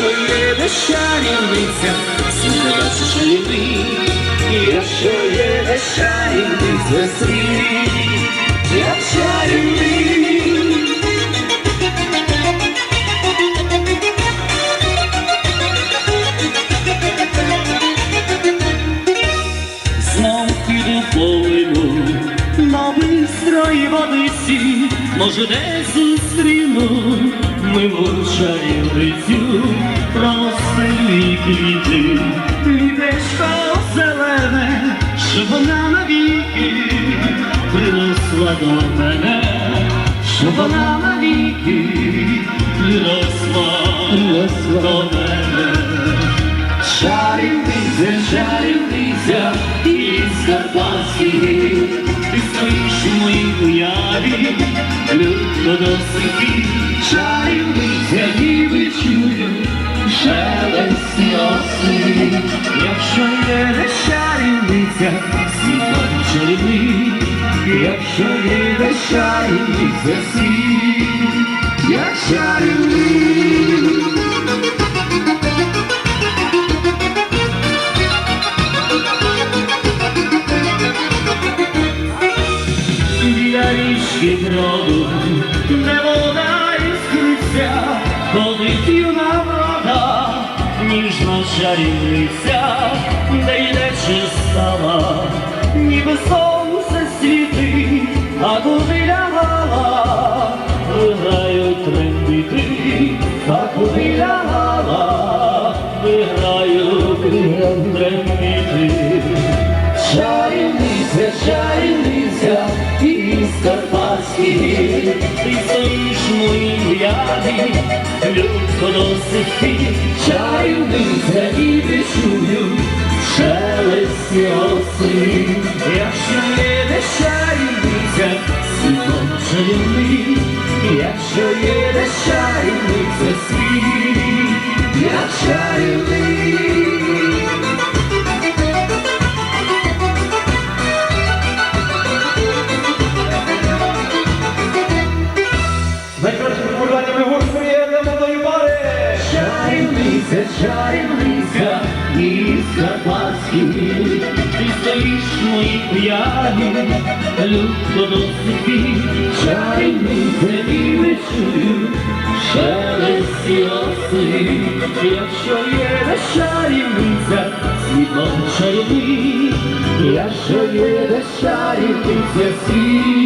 Є де чарівниця, світ бачиш чарівний. Якщо є де чарівниця, світ піду полину на бистрої водиці, може де зустріну милу чарівницю, простелі квіти, літечко зелене, щоб вона навіки приросла до мене, щоб вона навіки приросла до мене. Чарівниця, чарівниця, із Карпатських, ти стоїш у моїй уяві, людко до сихи, чарівниця, ніби чую, шелесті оси. Якщо є де чарівниця, світло чарівний, якщо є де чарівниця, світ, як чарівний. Річки броду, де вода іскриться, ходить юна врода, ніжна чарівниця, де йде чистава, ніби сонце світить, а куди лягала, виграють трембіти, а куди лягала, виграють трембіти. Чарівниця, чарівниця, Карпатських, ти стоїш мої уяві, людко до чаю чарівниця, і ти чую, шелесті оси. Чарівниця, чарівниця, із Карпатських, ти стоїш в моїй уяві, людко до сихи, чарівниця, і не чую, шелесті оси, якщо є де чарівниця, світлом чарівний, якщо є де чарівниця, світ,